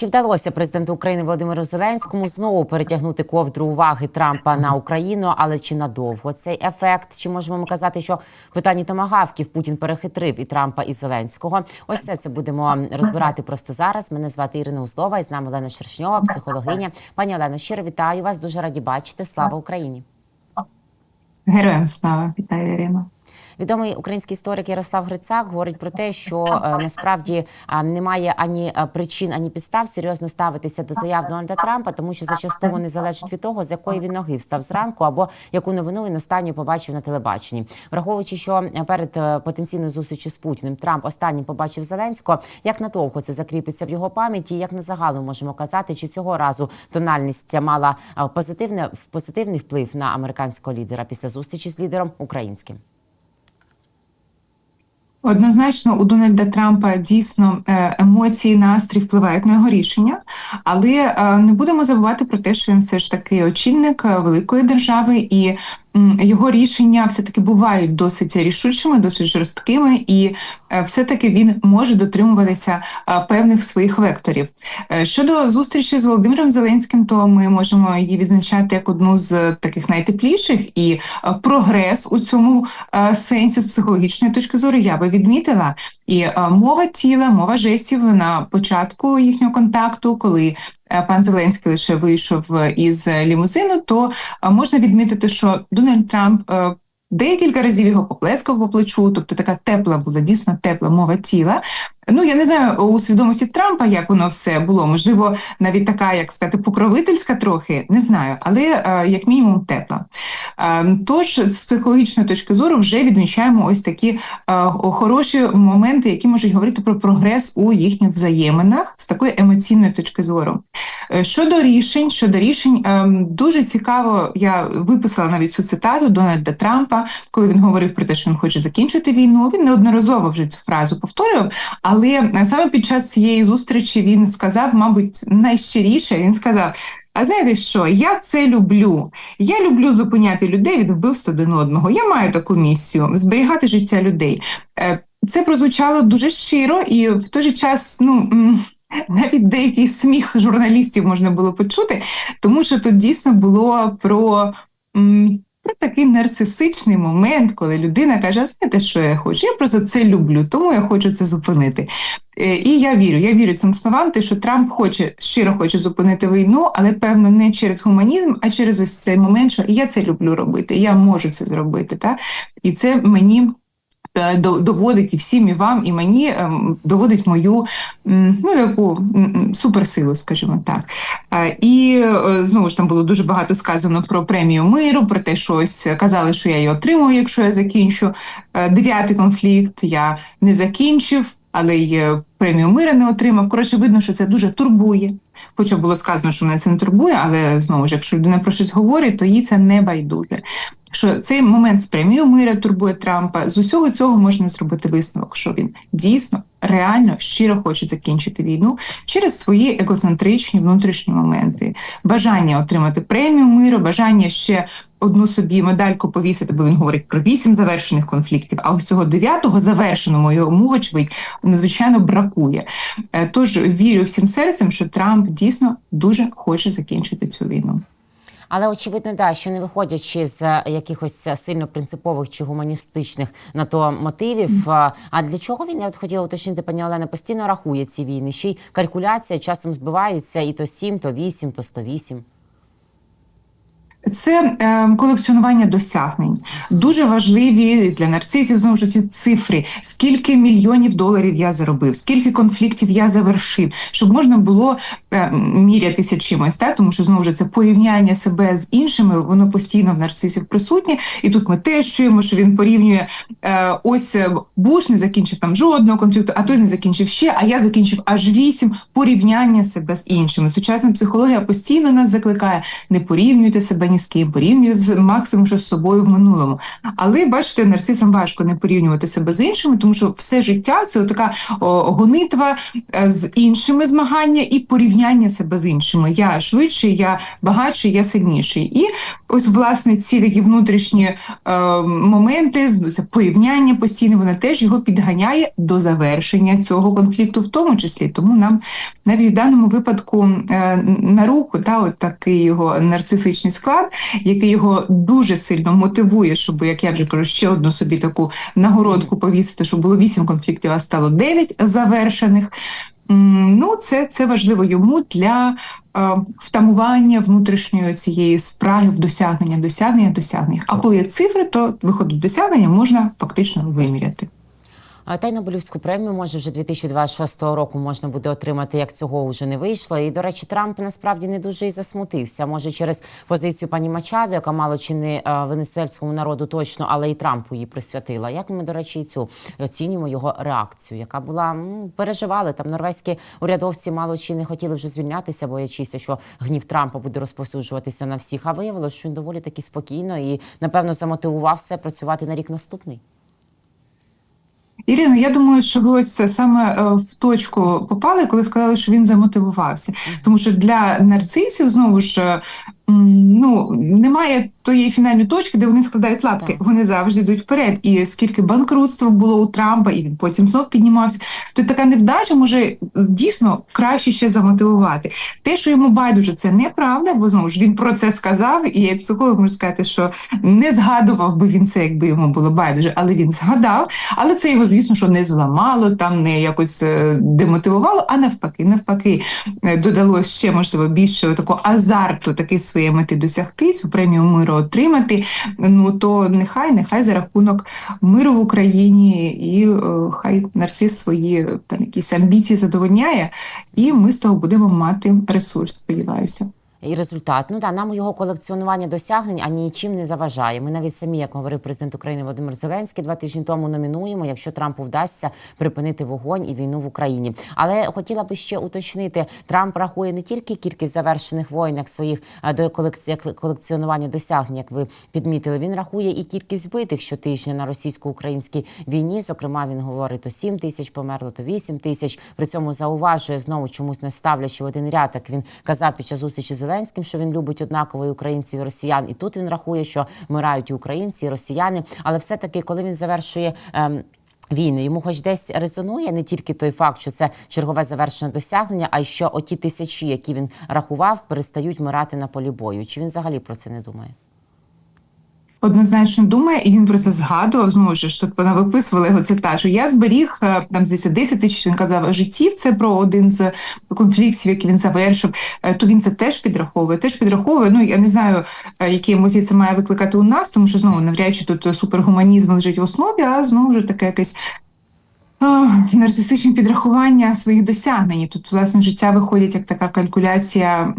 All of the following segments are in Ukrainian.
Чи вдалося президенту України Володимиру Зеленському знову перетягнути ковдру уваги Трампа на Україну, але чи надовго цей ефект? Чи можемо ми казати, що в питанні томагавків Путін перехитрив і Трампа, і Зеленського? Ось це це будемо розбирати просто зараз. Мене звати Ірина Узлова, і з нами Олена Шершньова, психологиня. Пані Олено, щиро вітаю вас. Дуже раді бачити. Слава Україні! Героям слава, вітаю Ірино. Відомий український історик Ярослав Грицак говорить про те, що е, насправді немає ані е, причин, ані підстав серйозно ставитися до заяв Дональда Трампа, тому що зачасту вони залежать від того, з якої він ноги встав зранку, або яку новину він останню побачив на телебаченні, враховуючи, що перед е, потенційною зустрічю з Путіним Трамп останнім побачив Зеленського. Як надовго це закріпиться в його пам'яті? Як на загал можемо казати, чи цього разу тональність мала позитивне позитивний вплив на американського лідера після зустрічі з лідером українським? Однозначно, у Дональда Трампа дійсно е, емоції, настрій впливають на його рішення, але е, не будемо забувати про те, що він все ж таки очільник е, великої держави, і його рішення все таки бувають досить рішучими, досить жорсткими, і е, все таки він може дотримуватися е, певних своїх векторів. Е, Щодо зустрічі з Володимиром Зеленським, то ми можемо її відзначати як одну з таких найтепліших і прогрес у цьому сенсі з психологічної точки зору я би відмітила. І мова тіла, мова жестів на початку їхнього контакту, коли пан Зеленський лише вийшов е, із лімузину, то е, можна відмітити, що Дональд Трамп. е, Декілька разів його поплескав по плечу, тобто така тепла була, дійсно тепла мова тіла. Ну я не знаю у свідомості Трампа, як воно все було. Можливо, навіть така, як сказати, покровительська трохи, не знаю, але е, як мінімум тепла. Е, Тож з психологічної точки зору вже відмічаємо ось такі е, хороші моменти, які можуть говорити про прогрес у їхніх взаєминах з такої емоційної точки зору. Щодо рішень, щодо рішень, дуже цікаво, я виписала навіть цю цитату Дональда Трампа, коли він говорив про те, що він хоче закінчити війну. Він неодноразово вже цю фразу повторював. Але е, саме під час цієї зустрічі він сказав, мабуть, найщиріше він сказав. А знаєте що? Я це люблю. Я люблю зупиняти людей від вбивств один одного. Я маю таку місію зберігати життя людей. Е, Це прозвучало дуже щиро, і в той же час, ну навіть деякий сміх журналістів можна було почути, тому що тут дійсно було про. Про такий нарцисичний момент, коли людина каже: знаєте, що я хочу? Я просто це люблю, тому я хочу це зупинити. Е, І я вірю, я вірю цим словам, те, що Трамп хоче щиро хоче зупинити війну, але певно не через гуманізм, а через ось цей момент, що я це люблю робити, я можу це зробити. Та? І це мені. До- Доводить і всім, і вам, і мені ем, доводить мою ну таку суперсилу, скажімо так. Е, І е, знову ж там було дуже багато сказано про премію миру, про те, що ось казали, що я її отримую, якщо я закінчу Е, дев'ятий конфлікт. Я не закінчив, але й премію миру не отримав. Коротше, видно, що це дуже турбує. Хоча було сказано, що мене це не турбує, але знову ж, якщо людина про щось говорить, то їй це не байдуже. Що цей момент з премією мира турбує Трампа, з усього цього можна зробити висновок, що він дійсно реально щиро хоче закінчити війну через свої егоцентричні внутрішні моменти, бажання отримати премію миру, бажання ще одну собі медальку повісити, бо він говорить про вісім завершених конфліктів. А ось цього дев'ятого завершеного йому, вочевидь, надзвичайно бракує. Е, Тож вірю всім серцем, що Трамп дійсно дуже хоче закінчити цю війну. Але очевидно, да, що не виходячи з е, якихось е, сильно принципових чи гуманістичних на то мотивів. е, А для чого він я от хотіла уточнити, пані Олена, постійно рахує ці війни? Ще й калькуляція часом збивається, і то 7, то 8, то 108. Це е, колекціонування досягнень. Дуже важливі для нарцисів знову ж ці цифри. Скільки мільйонів доларів я заробив, скільки конфліктів я завершив, щоб можна було е, мірятися чимось, та? тому що знову ж це порівняння себе з іншими, воно постійно в нарцисів присутнє. І тут ми теж чуємо, що він порівнює е, ось е, Буш не закінчив там жодного конфлікту, а той не закінчив ще, а я закінчив аж вісім порівняння себе з іншими. Сучасна психологія постійно нас закликає: не порівнюйте себе ні з ким, порівнює з максимум що з собою в минулому. Але бачите, нарцисам важко не порівнювати себе з іншими, тому що все життя це така гонитва е, з іншими змагання і порівняння себе з іншими. Я швидший, я багатший, я сильніший. І ось власне ці такі внутрішні е, моменти, це порівняння постійне, воно теж його підганяє до завершення цього конфлікту, в тому числі. Тому нам навіть в даному випадку е, на руку та от такий його нарцисичний склад, який його дуже сильно мотивує, щоб як я вже кажу, ще одну собі таку нагородку повісити, щоб було вісім конфліктів, а стало дев'ять завершених. Ну, це, це важливо йому для е, втамування внутрішньої цієї спраги в досягнення, досягнення, досягнення. А коли є цифри, то виходить досягнення можна фактично виміряти. Та й Нобелівську премію може вже 2026 року можна буде отримати, як цього вже не вийшло. І до речі, Трамп насправді не дуже і засмутився. Може, через позицію пані Мачадо, яка мало чи не е, венесуельському народу точно, але і Трампу її присвятила. Як ми, до речі, і цю оцінюємо його реакцію, яка була м, переживали там норвезькі урядовці, мало чи не хотіли вже звільнятися, боячися, що гнів Трампа буде розповсюджуватися на всіх. А виявилося, що він доволі таки спокійно і напевно замотивувався працювати на рік наступний. Ірина, я думаю, що ви ось саме е, в точку попали, коли сказали, що він замотивувався. Тому що для нарцисів знову ж е, ну немає тієї фінальної точки, де вони складають лапки. Так. Вони завжди йдуть вперед. І скільки банкрутства було у Трампа, і він потім знов піднімався, то така невдача може дійсно краще ще замотивувати. Те, що йому байдуже, це неправда, бо знову ж він про це сказав, і як психолог можу сказати, що не згадував би він це, якби йому було байдуже, але він згадав. Але це його, звісно, що не зламало, там не якось е, демотивувало, а навпаки, навпаки, е, додало ще можливо більше такого азарту, таки своєї мети досягти, цю премію миру отримати. Ну то нехай, нехай за рахунок миру в Україні, і е, хай нарцис свої там якісь амбіції задовольняє, і ми з того будемо мати ресурс. Сподіваюся. І результат. Ну да, нам його колекціонування досягнень ані нічим не заважає. Ми навіть самі, як говорив президент України Володимир Зеленський, два тижні тому номінуємо, якщо Трампу вдасться припинити вогонь і війну в Україні. Але хотіла би ще уточнити: Трамп рахує не тільки кількість завершених воїн, як своїх до колекції як колекціонування досягнень, як ви підмітили. Він рахує і кількість вбитих щотижня на російсько-українській війні. Зокрема, він говорить то 7 тисяч померло, то 8 тисяч. При цьому зауважує знову чомусь не ставлячи в один ряд, як він казав під час зустрічі з Зеленським, що він любить однаково і українців і росіян. І тут він рахує, що вмирають і українці, і росіяни. Але все-таки, коли він завершує. Ем, Війни йому, хоч десь резонує не тільки той факт, що це чергове завершене досягнення, а й що оті тисячі, які він рахував, перестають мирати на полі бою. Чи він взагалі про це не думає? Однозначно думає, і він про це згадував. Знову ж що вона виписувала його цитат, що я зберіг е, там здається, 10 тисяч. Він казав життів. Це про один з конфліктів, який він завершив. Е, То він це теж підраховує. Теж підраховує. Ну я не знаю, е, які емоції це має викликати у нас, тому що знову навряд чи тут супергуманізм лежить в основі, а знову ж таке якесь. Нарцисичні підрахування своїх досягнень. Тут власне життя виходить як така калькуляція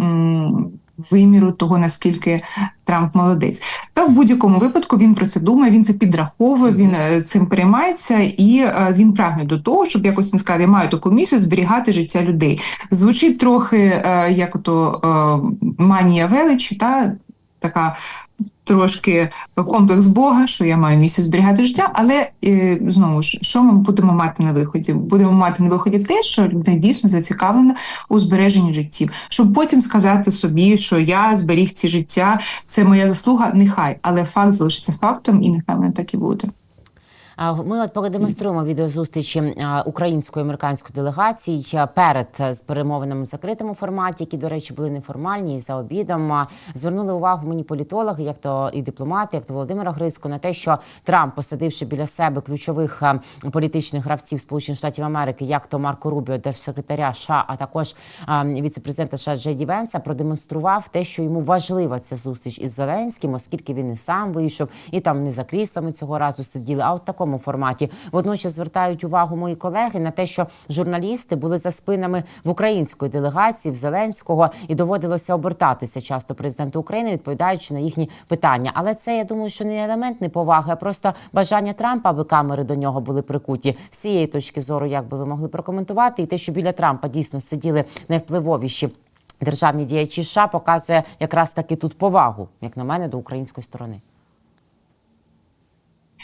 виміру того, наскільки Трамп молодець. Та в будь-якому випадку він про це думає, він це підраховує, він е, цим переймається і е, він прагне до того, щоб якось він сказав, я маю таку місію зберігати життя людей. Звучить трохи е, як ото е, манія величі, та така. Трошки комплекс Бога, що я маю місію зберігати життя, але е, знову ж що ми будемо мати на виході? Будемо мати на виході те, що людина дійсно зацікавлена у збереженні життів, щоб потім сказати собі, що я зберіг ці життя, це моя заслуга. Нехай, але факт залишиться фактом, і нехай воно так і буде. Ми от продемонструємо відеозустрічі української американської делегації перед з перемовинами в закритому форматі, які, до речі, були неформальні і за обідом. Звернули увагу мені політологи, як то і дипломати, як то Володимира Грицько, на те, що Трамп, посадивши біля себе ключових політичних гравців Сполучених Штатів Америки, як то Марко Рубіо, держсекретаря США, а також віце-президента США Джей Венса, продемонстрував те, що йому важлива ця зустріч із Зеленським, оскільки він і сам вийшов, і там не за кріслами цього разу сиділи, а от такому форматі. Водночас звертають увагу мої колеги на те, що журналісти були за спинами в української делегації в Зеленського і доводилося обертатися часто президенту України, відповідаючи на їхні питання. Але це я думаю, що не елемент неповаги, а просто бажання Трампа, аби камери до нього були прикуті. З цієї точки зору, як би ви могли прокоментувати, і те, що біля Трампа дійсно сиділи найвпливовіші. державні діячі США показує якраз таки тут повагу, як на мене, до української сторони.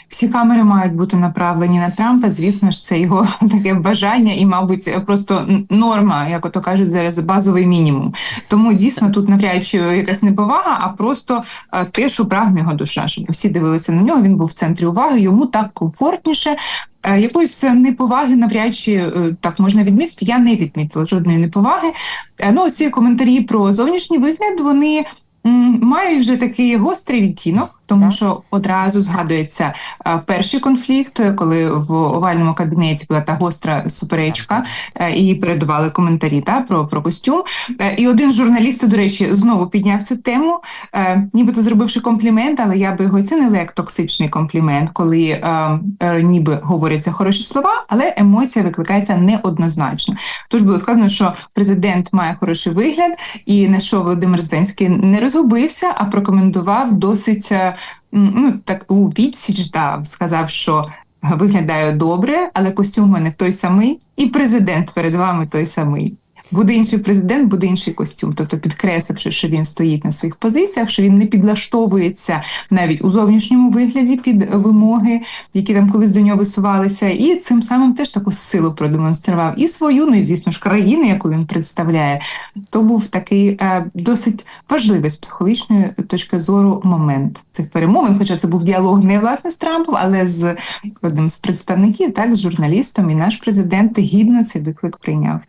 Всі камери мають бути направлені на Трампа. Звісно ж, це його таке бажання, і, мабуть, просто норма, як ото кажуть, зараз базовий мінімум. Тому дійсно тут навряд чи якась неповага, а просто е, те, що прагне його душа, щоб всі дивилися на нього. Він був в центрі уваги, йому так комфортніше. Е, Якоїсь неповаги навряд чи е, так можна відмітити. Я не відмітила жодної неповаги. Ну, ці коментарі про зовнішній вигляд вони мають вже такий гострий відтінок, тому Так. що одразу згадується е, перший конфлікт, коли в овальному кабінеті була та гостра суперечка, е, і передавали коментарі та про, про костюм. Е, І один з журналістів, до речі, знову підняв цю тему, е, нібито зробивши комплімент, але я би його оцінила як токсичний комплімент, коли е, е, ніби говоряться хороші слова, але емоція викликається неоднозначно. Тож було сказано, що президент має хороший вигляд, і на що Володимир Зеленський не розгубився, а прокоментував досить е, ну так у відсіч дав, сказав, що виглядає добре, але костюм у мене той самий, і президент перед вами той самий. Буде інший президент, буде інший костюм. Тобто підкресливши, що він стоїть на своїх позиціях, що він не підлаштовується навіть у зовнішньому вигляді під вимоги, які там колись до нього висувалися, і цим самим теж таку силу продемонстрував і свою, ну і звісно ж країну, яку він представляє. То був такий е, досить важливий з психологічної точки зору момент цих перемовин. Хоча це був діалог не власне з Трампом, але з одним з представників, так з журналістом, і наш президент гідно цей виклик прийняв.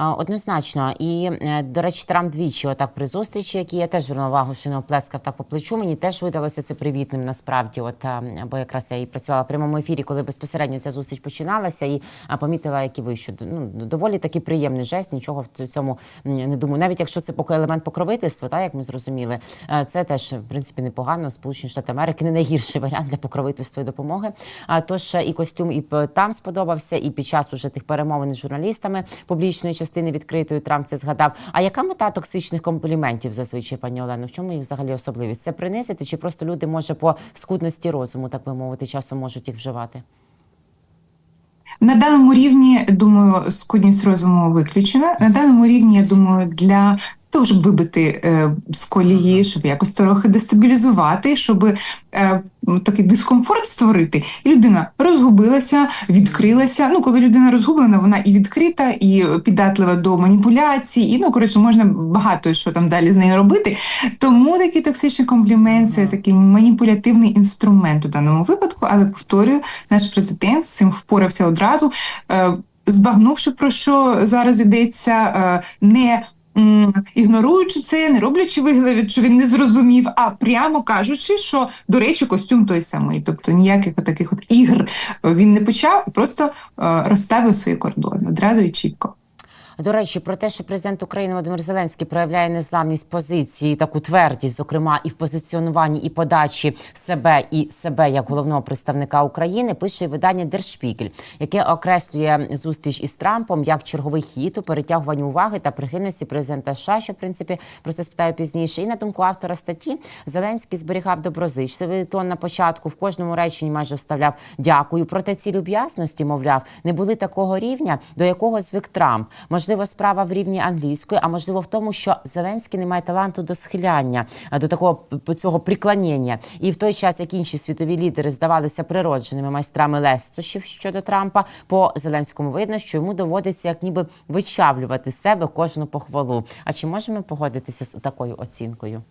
Однозначно, і е, до речі, Трамп двічі, отак при зустрічі, які я теж звернула увагу, що не оплескав так по плечу. Мені теж видалося це привітним. Насправді, от бо якраз я і працювала в прямому ефірі, коли безпосередньо ця зустріч починалася, і а, помітила, які ви що ну доволі таки приємний жест. Нічого в цьому не думаю. Навіть якщо це поки елемент покровительства, так як ми зрозуміли, е, це теж в принципі непогано. Сполучені Штати Америки не найгірший варіант для покровительства і допомоги. А тож е, і костюм і там сподобався, і під час уже тих перемовин з журналістами публічної частини відкритої Трамп це згадав. А яка мета токсичних компліментів зазвичай, пані Олено? В чому їх взагалі особливість? Це принизити, чи просто люди може по скудності розуму, так би мовити, часом можуть їх вживати? На даному рівні, думаю, скудність розуму виключена. На даному рівні, я думаю, для того, щоб вибити е, з колії, щоб якось трохи дестабілізувати, щоб е, такий дискомфорт створити, і людина розгубилася, відкрилася. Ну, коли людина розгублена, вона і відкрита, і піддатлива до маніпуляцій, і ну коротше, можна багато що там далі з нею робити. Тому такий токсичний комплімент це такий маніпулятивний інструмент у даному випадку. Але повторюю, наш президент з цим впорався одразу, е, збагнувши про що зараз йдеться, е, не ігноруючи це, не роблячи вигляд, що він не зрозумів, а прямо кажучи, що до речі, костюм той самий. Тобто ніяких таких от ігр він не почав, просто е, розставив свої кордони одразу і чітко. До речі, про те, що президент України Володимир Зеленський проявляє незламність позиції, таку твердість, зокрема, і в позиціонуванні і подачі себе і себе як головного представника України, пише видання Держпігель, яке окреслює зустріч із Трампом як черговий хід у перетягуванні уваги та прихильності президента США, що в принципі про це спитаю пізніше. І на думку автора статті Зеленський зберігав доброзичливий тон на початку. В кожному реченні майже вставляв дякую. Проте ці люб'язності, мовляв, не були такого рівня, до якого звик Трамп. Можливо, справа в рівні англійської, а можливо в тому, що Зеленський не має таланту до схиляння, до такого цього приклонення. І в той час, як інші світові лідери здавалися природженими майстрами лестощів щодо Трампа, по Зеленському видно, що йому доводиться як ніби вичавлювати себе кожну похвалу. А чи можемо погодитися з такою оцінкою?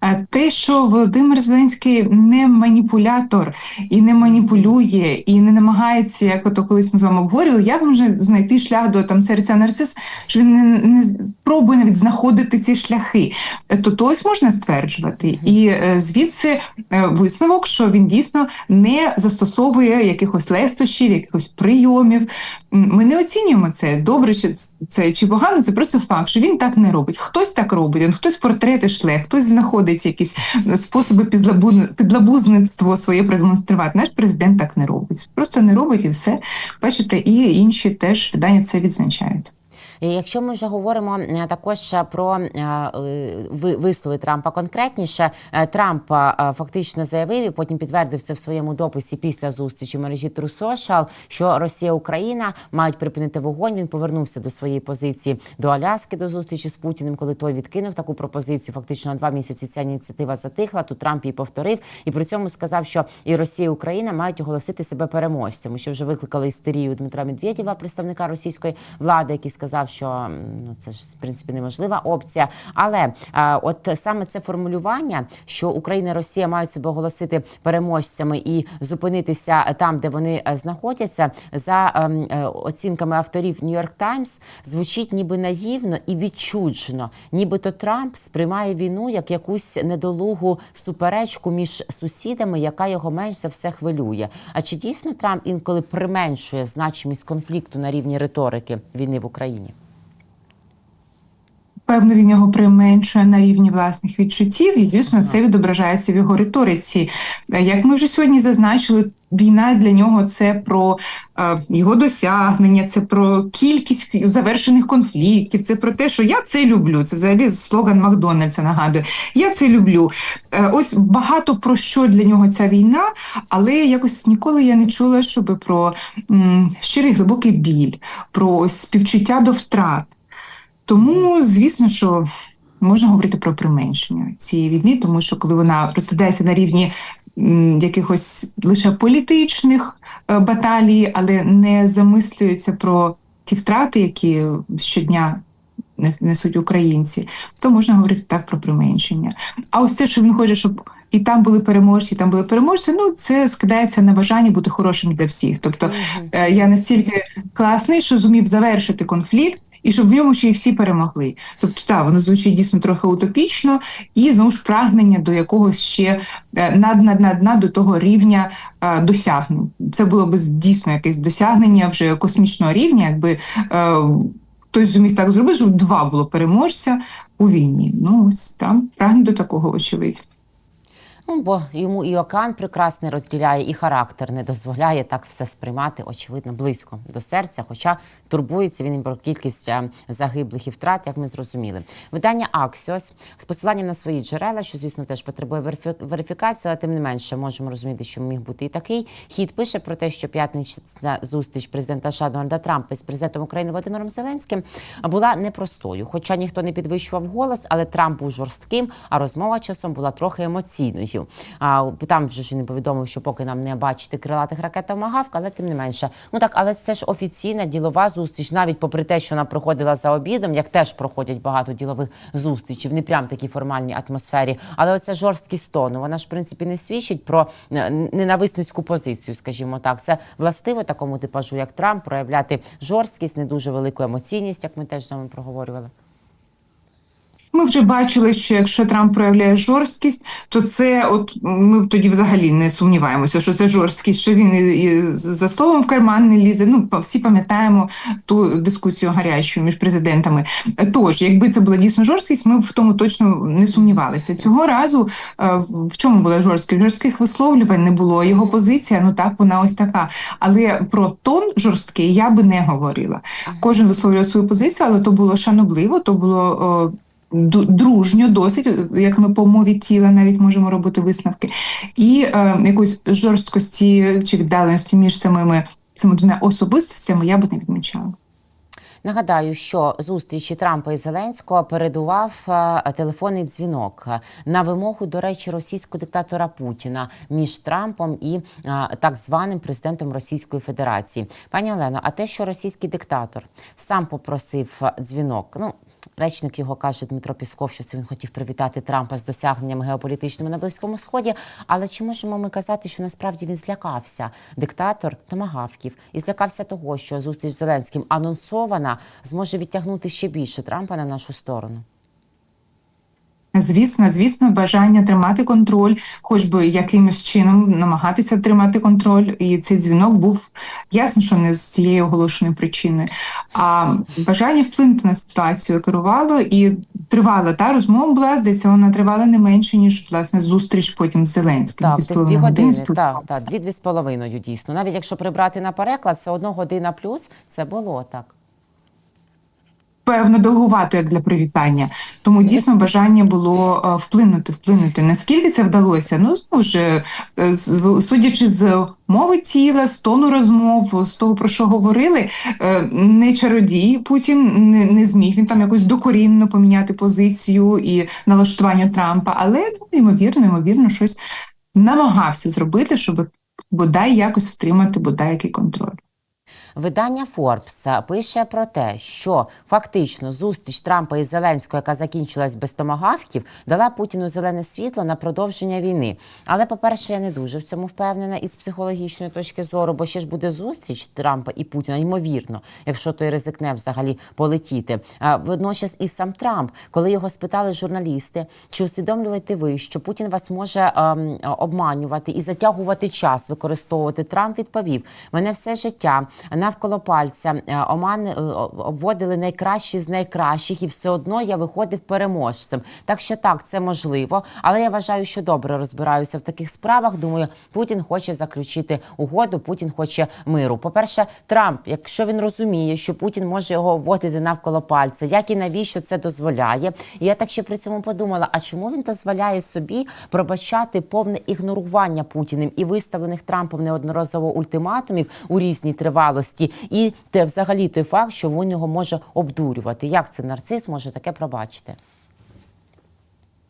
А те, що Володимир Зеленський не маніпулятор і не маніпулює, і не намагається, як ото колись ми з вами обговорювали, як може знайти шлях до там серця нарцис, що він не, не пробує навіть знаходити ці шляхи, Е, то то ось можна стверджувати. І е, звідси е, висновок, що він дійсно не застосовує якихось лестощів, якихось прийомів. Ми не оцінюємо це добре, чи це чи погано. Це просто факт, що він так не робить. Хтось так робить, хтось портрети шле, хтось знаходить якісь способи підлабу- підлабузництво своє продемонструвати. Наш президент так не робить. Просто не робить і все. Бачите, і інші теж видання це відзначають. Якщо ми вже говоримо е, також про е, ви- вислови Трампа конкретніше, е, Трамп фактично заявив і потім підтвердив це в своєму дописі після зустрічі в мережі Social, що Росія Україна мають припинити вогонь. Він повернувся до своєї позиції до Аляски до зустрічі з Путіним, коли той відкинув таку пропозицію. Фактично два місяці ця ініціатива затихла. Тут Трамп її повторив і при цьому сказав, що і Росія, і Україна мають оголосити себе переможцями, що вже викликали істерію Дмитра Медведєва, представника російської влади, який сказав, що ну це ж в принципі неможлива опція. Але а, от саме це формулювання, що Україна і Росія мають себе оголосити переможцями і зупинитися там, де вони е, знаходяться, за ем, е, оцінками авторів York Times, звучить ніби наївно і відчуджено, нібито Трамп сприймає війну як якусь недолугу суперечку між сусідами, яка його менш за все хвилює. А чи дійсно Трамп інколи применшує значимість конфлікту на рівні риторики війни в Україні? Певно, він його применшує на рівні власних відчуттів, і звісно, це відображається в його риториці. Е, Як ми вже сьогодні зазначили, війна для нього це про е, його досягнення, це про кількість завершених конфліктів, це про те, що я це люблю. Це взагалі слоган Макдональдса нагадує. Я це люблю. Е, ось багато про що для нього ця війна, але якось ніколи я не чула, щоб про м, щирий глибокий біль, про ось співчуття до втрат. Тому, звісно, що можна говорити про применшення цієї війни, тому що коли вона розглядається на рівні якихось лише політичних е, баталій, але не замислюється про ті втрати, які щодня несуть українці, то можна говорити так про применшення. А ось те, що він хоче, щоб і там були переможці, і там були переможці, ну це скидається на бажання бути хорошим для всіх. Тобто е, я настільки класний, що зумів завершити конфлікт. І щоб в ньому ще й всі перемогли. Тобто, так, воно звучить дійсно трохи утопічно, і знову ж прагнення до якогось ще е, над над над над до того рівня е, досягнень. Це було б дійсно якесь досягнення вже космічного рівня, якби е, хтось зумів так зробити, щоб два було переможця у війні. Ну ось там прагне до такого, очевидь. Ну, бо йому і океан прекрасний розділяє, і характер не дозволяє так все сприймати, очевидно, близько до серця. Хоча турбується він про кількість е, загиблих і втрат, як ми зрозуміли. Видання Axios з посиланням на свої джерела, що звісно теж потребує верифі- верифікації, але тим не менше можемо розуміти, що міг бути і такий. Хід пише про те, що п'ятнична зустріч президента США Дональда Трампа з президентом України Володимиром Зеленським була непростою. Хоча ніхто не підвищував голос, але Трамп був жорстким, а розмова часом була трохи емоційною. А там вже ж він повідомив, що поки нам не бачити крилатих ракет «Томагавк», але тим не менше. Ну так, але це ж офіційна ділова зустріч, навіть попри те, що вона проходила за обідом, як теж проходять багато ділових зустрічей, не прям такій формальній атмосфері. Але оця жорсткість тону, вона ж в принципі не свідчить про е, ненависницьку позицію, скажімо так. Це властиво такому типажу, як Трамп, проявляти жорсткість, не дуже велику емоційність, як ми теж з вами проговорювали. Ми вже бачили, що якщо Трамп проявляє жорсткість, то це от ми тоді взагалі не сумніваємося, що це жорсткість, що він і, і за словом в карман не лізе. Ну всі пам'ятаємо ту дискусію гарячу між президентами. Тож, якби це була дійсно жорсткість, ми б в тому точно не сумнівалися. Цього разу е, в в чому була жорсткість? Жорстких висловлювань не було. Його позиція, ну так, вона ось така. Але про тон жорсткий я би не говорила. Кожен висловлював свою позицію, але то було шанобливо, то було. Е, дружньо, досить, як ми по мові тіла навіть можемо робити висновки, і е, якоїсь жорсткості чи віддаленості між самими цими двома особистостями я би не відмічала. Нагадаю, що зустрічі Трампа і Зеленського передував е, телефонний дзвінок е, на вимогу, до речі, російського диктатора Путіна між Трампом і е, так званим президентом Російської Федерації. Пані Олено, а те, що російський диктатор сам попросив е, дзвінок, ну. Речник його каже Дмитро Пісков, що це він хотів привітати Трампа з досягненнями геополітичними на Близькому Сході. Але чи можемо ми казати, що насправді він злякався диктатор томагавків і злякався того, що зустріч з Зеленським анонсована зможе відтягнути ще більше Трампа на нашу сторону? Звісно, звісно, бажання тримати контроль, хоч би якимось чином намагатися тримати контроль, і цей дзвінок був ясно, що не з цієї оголошеної причини. А бажання вплинути на ситуацію керувало і тривала та розмова була, здається, вона тривала не менше, ніж власне зустріч потім з Зеленським. Так, Дві десь дві години. Так, так, дві-дві з половиною дійсно. Навіть якщо прибрати на переклад, це одна година плюс це було так. Певно довгувато як для привітання. Тому дійсно бажання було е, вплинути, вплинути. Наскільки це вдалося? Ну знову ж е, судячи з мови тіла, з тону розмов, з того про що говорили, е, не чародій Путін не, не зміг він там якось докорінно поміняти позицію і налаштування Трампа, але ну, ймовірно, ймовірно, щось намагався зробити, щоб бодай якось втримати бодай який контроль. Видання Forbes пише про те, що фактично зустріч Трампа і Зеленського, яка закінчилась без томагавків, дала Путіну зелене світло на продовження війни. Але, по-перше, я не дуже в цьому впевнена із психологічної точки зору, бо ще ж буде зустріч Трампа і Путіна, ймовірно, якщо той ризикне взагалі полетіти. А водночас і сам Трамп, коли його спитали журналісти, чи усвідомлюєте ви, що Путін вас може ем, обманювати і затягувати час, використовувати Трамп, відповів: мене все життя навколо пальця е, омани е, обводили найкращі з найкращих, і все одно я виходив переможцем. Так що так, це можливо, але я вважаю, що добре розбираюся в таких справах. Думаю, Путін хоче заключити угоду. Путін хоче миру. По перше, Трамп, якщо він розуміє, що Путін може його обводити навколо пальця, як і навіщо це дозволяє. І я так ще при цьому подумала: а чому він дозволяє собі пробачати повне ігнорування Путіним і виставлених Трампом неодноразово ультиматумів у різній тривалості, і те взагалі той факт, що він його може обдурювати. Як це нарцис може таке пробачити?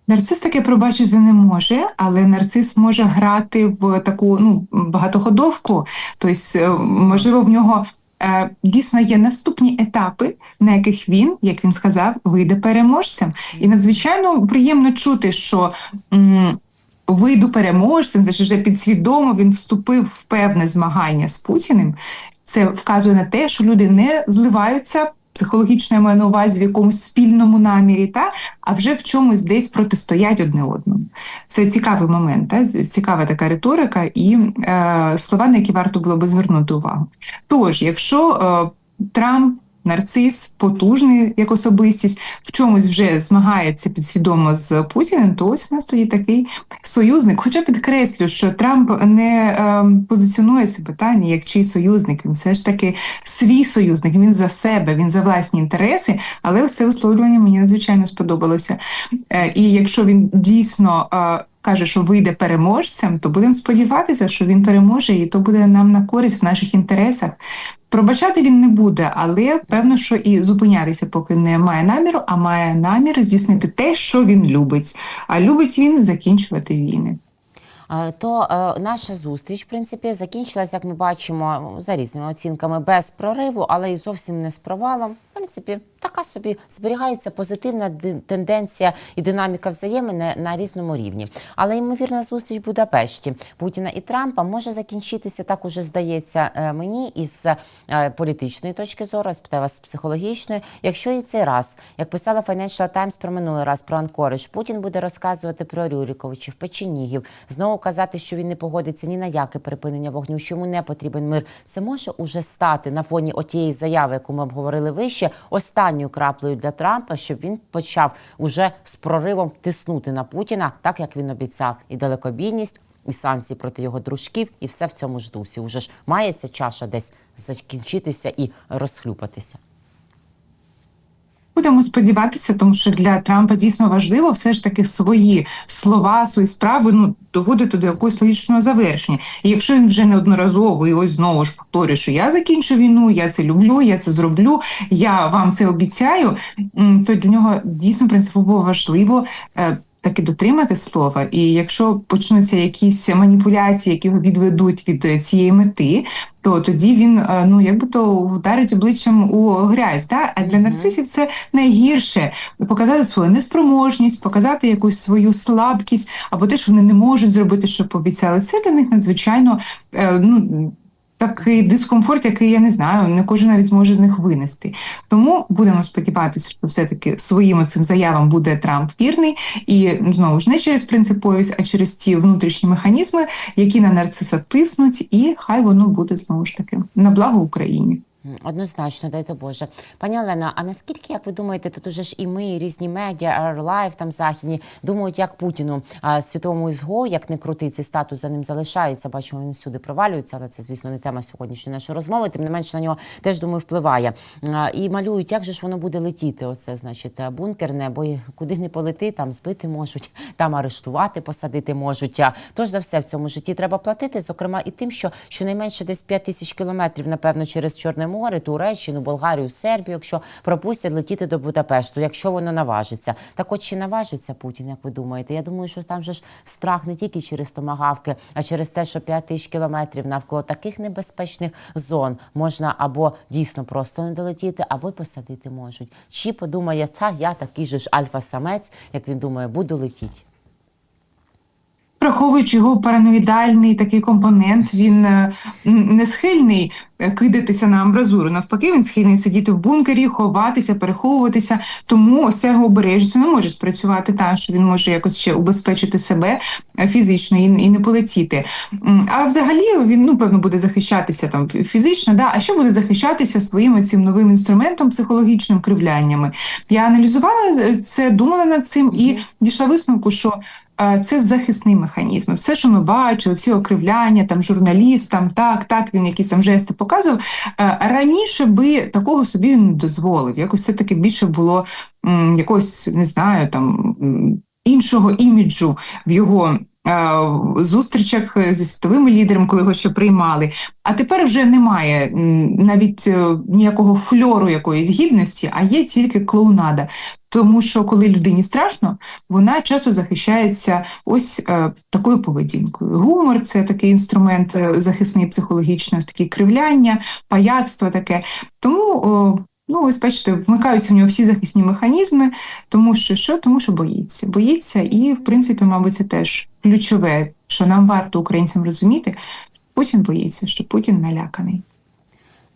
Нарцис таке пробачити не може, але нарцис може грати в таку ну багатоходовку. Тобто, е, можливо, в нього е, дійсно є наступні етапи, на яких він, як він сказав, вийде переможцем. І надзвичайно приємно чути, що. м, Вийду переможцем, значить вже підсвідомо він вступив в певне змагання з Путіним. Це вказує на те, що люди не зливаються психологічно я маю на увазі в якомусь спільному намірі, та а вже в чомусь десь протистоять одне одному. Це цікавий момент, та? цікава така риторика і е, слова, на які варто було би звернути увагу. Тож, якщо е, Трамп. Нарцис потужний як особистість, в чомусь вже змагається підсвідомо з Путіним, то ось у нас тоді такий союзник. Хоча підкреслю, що Трамп не е, позиціонує себе та, ні як чий союзник, він все ж таки свій союзник, він за себе, він за власні інтереси, але ось це висловлювання мені надзвичайно сподобалося. Е, і якщо він дійсно е, каже, що вийде переможцем, то будемо сподіватися, що він переможе, і то буде нам на користь в наших інтересах. Пробачати він не буде, але певно, що і зупинятися поки не має наміру, а має намір здійснити те, що він любить. А любить він закінчувати війни. Е, То е, наша зустріч, в принципі, закінчилась, як ми бачимо, за різними оцінками без прориву, але і зовсім не з провалом. В принципі, така собі зберігається позитивна тенденція і динаміка взаємини на різному рівні. Але ймовірна зустріч в Будапешті Путіна і Трампа може закінчитися так, уже здається е, мені, із політичної точки зору, з психологічної. Якщо і цей раз, як писала Financial Times про минулий раз про Анкоридж, Путін буде розказувати про Рюриковичів, Печенігів, знову казати, що він не погодиться ні на яке припинення вогню, що йому не потрібен мир. Це може уже стати на фоні отієї заяви, яку ми обговорили вище, останньою краплею для Трампа, щоб він почав уже з проривом тиснути на Путіна, так як він обіцяв, і далекобійність. І санкції проти його дружків, і все в цьому ж дусі. Уже ж має ця чаша десь закінчитися і розхлюпатися. Будемо сподіватися, тому що для Трампа дійсно важливо все ж таки свої слова, свої справи ну доводити до якогось логічного завершення. І якщо він вже неодноразово і ось знову ж повторює, що я закінчу війну, я це люблю, я це зроблю, я вам це обіцяю, то для нього дійсно принципово важливо. Таки дотримати слова, і якщо почнуться якісь маніпуляції, які його відведуть від е, цієї мети, то тоді він е, ну якби то вдарить обличчям у грязь. Та? А для нарцисів це найгірше показати свою неспроможність, показати якусь свою слабкість або те, що вони не можуть зробити, що пообіцяли. Це для них надзвичайно е, ну. Такий дискомфорт, який я не знаю, не кожен навіть зможе з них винести. Тому будемо сподіватися, що все-таки своїм цим заявам буде Трамп вірний, і ну, знову ж не через принциповість, а через ті внутрішні механізми, які на нарциса тиснуть, і хай воно буде знову ж таки на благо Україні. Однозначно, дайте Боже. Пані Олена, а наскільки, як ви думаєте, тут уже ж і ми, і різні медіа, Live, там західні, думають, як Путіну, а, світовому ізгою, як не крутий цей статус за ним залишається. Бачимо, він всюди провалюється, але це, звісно, не тема сьогоднішньої нашої розмови. Тим не менше на нього теж думаю впливає. А, І малюють, як же ж воно буде летіти. Оце значить е, бункерне, бо куди не полети, там збити можуть, там арештувати, посадити можуть. А, Тож за все в цьому житті треба платити, зокрема і тим, що щонайменше десь 5 тисяч кілометрів, напевно, через Чорне море, Туреччину, Болгарію, Сербію, якщо пропустять летіти до Будапешту, якщо воно наважиться. Так от чи наважиться Путін, як ви думаєте? Я думаю, що там же ж страх не тільки через томагавки, а через те, що 5 тисяч кілометрів навколо таких небезпечних зон можна або дійсно просто не долетіти, або й посадити можуть. Чи подумає, та я такий же ж альфа-самець, як він думає, буду летіти. Враховуючи його параноїдальний такий компонент, він е, не схильний е, кидатися на амбразуру. Навпаки, він схильний сидіти в бункері, ховатися, переховуватися. Тому ось ця його обережність не може спрацювати так, що він може якось ще убезпечити себе е, фізично і, і не полетіти. А взагалі він ну певно буде захищатися там фізично, да, а ще буде захищатися своїм цим новим інструментом психологічним кривляннями. Я аналізувала це, думала над цим і дійшла висновку, що це захисний механізм. Все, що ми бачили, всі окривляння, там журналістам, так, так, він якісь там жести показував. Раніше би такого собі не дозволив. Якось все таки більше було якогось, не знаю, там іншого іміджу в його. Е, Зустрічах зі світовими лідерами, коли його ще приймали. А тепер вже немає навіть е, ніякого фльору якоїсь гідності, а є тільки клоунада. Тому що коли людині страшно, вона часто захищається ось е, такою поведінкою. Гумор це такий інструмент е, захисний психологічний, такі кривляння, паяцтво таке. Тому, ну ось бачите, вмикаються в нього всі захисні механізми, тому що що? Тому що боїться. Боїться, і в принципі, мабуть, це теж ключове, що нам варто українцям розуміти. Путін боїться, що Путін наляканий.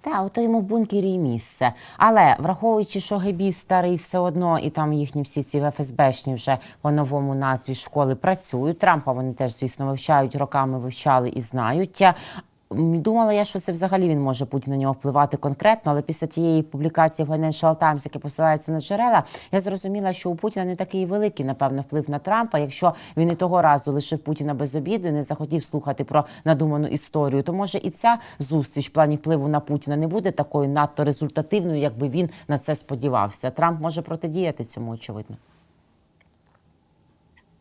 Так, ото йому в бункері і місце. Але враховуючи, що Гебіс старий все одно, і там їхні всі ці ФСБшні вже по новому назві школи працюють. Трампа вони теж, звісно, вивчають роками, вивчали і знають. Думала я, що це взагалі він може Путін на нього впливати конкретно, але після тієї публікації в Financial Times, яке посилається на джерела, я зрозуміла, що у Путіна не такий великий, напевно, вплив на Трампа. Якщо він і того разу лишив Путіна без обіду, і не захотів слухати про надуману історію, то може і ця зустріч в плані впливу на Путіна не буде такою надто результативною, якби він на це сподівався. Трамп може протидіяти цьому, очевидно.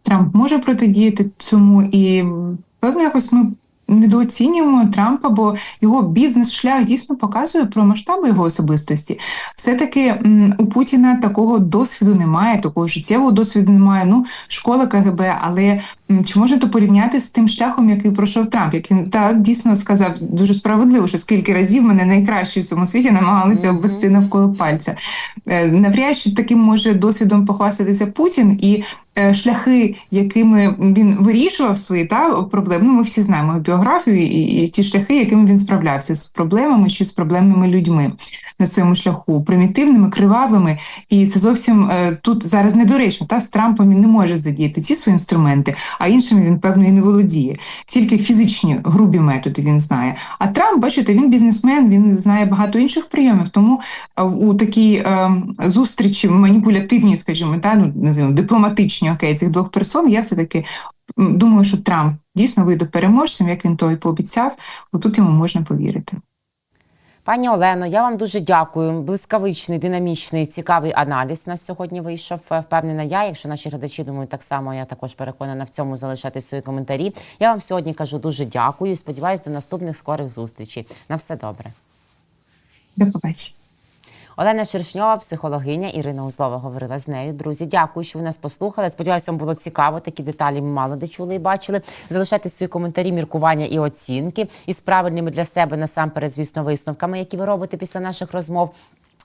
Трамп може протидіяти цьому, і певно, якось ми недооцінюємо Трампа, бо його бізнес-шлях дійсно показує про масштаби його особистості. Все-таки у Путіна такого досвіду немає, такого життєвого досвіду немає. Ну, школа КГБ, але чи можна то порівняти з тим шляхом, який пройшов Трамп? Як він так дійсно сказав дуже справедливо, що скільки разів мене найкращі в цьому світі намагалися обвести навколо пальця. Е, Навряд чи таким може досвідом похвастатися Путін і е, шляхи, якими він вирішував свої та проблеми. Ну, ми всі знаємо біографію і, і ті шляхи, якими він справлявся з проблемами чи з проблемними людьми на своєму шляху, примітивними, кривавими. І це зовсім е, тут зараз недоречно. Та з Трампом він не може задіяти ці свої інструменти, а іншими він певно і не володіє. Тільки фізичні грубі методи він знає. А Трамп, бачите, він бізнесмен, він знає багато інших прийомів. Тому е, у такій е, зустрічі маніпулятивній, скажімо, та ну називаємо дипломатичні окей, цих двох персон. Я все таки думаю, що Трамп дійсно вийде переможцем, як він то і пообіцяв. Отут йому можна повірити. Пані Олено, я вам дуже дякую. Блискавичний, динамічний, цікавий аналіз на сьогодні вийшов. Впевнена я. Якщо наші глядачі думають так само, я також переконана в цьому залишати свої коментарі. Я вам сьогодні кажу дуже дякую. Сподіваюсь, до наступних скорих зустрічей. На все добре. До побачення. Олена Шершньова, психологиня Ірина Узлова говорила з нею. Друзі, дякую, що ви нас послухали. Сподіваюся, вам було цікаво. Такі деталі ми мало де чули і бачили. Залишайте свої коментарі, міркування і оцінки із правильними для себе насамперед, звісно, висновками, які ви робите після наших розмов.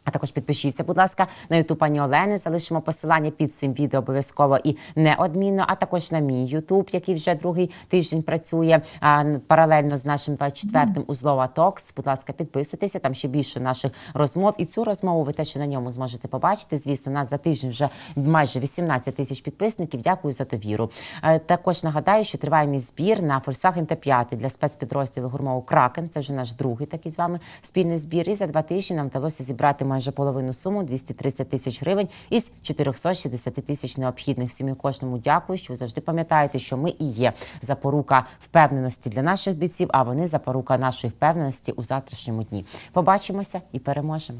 А також підпишіться, будь ласка, на ютуб пані Олени. Залишимо посилання під цим відео обов'язково і неодмінно, а також на мій Ютуб, який вже другий тиждень працює а, паралельно з нашим 24-м узлова Токс. Будь ласка, підписуйтеся. Там ще більше наших розмов. І цю розмову ви теж на ньому зможете побачити. Звісно, у нас за тиждень вже майже 18 тисяч підписників. Дякую за довіру. Е, Також нагадаю, що триває мій збір на Volkswagen Т5 для спецпідрозділу гурмову Кракен. Це вже наш другий такий з вами спільний збір. І за два тижні нам вдалося зібрати майже половину суму 230 тисяч гривень із 460 тисяч необхідних. Всім і кожному дякую, що ви завжди пам'ятаєте, що ми і є запорука впевненості для наших бійців, а вони запорука нашої впевненості у завтрашньому дні. Побачимося і переможемо.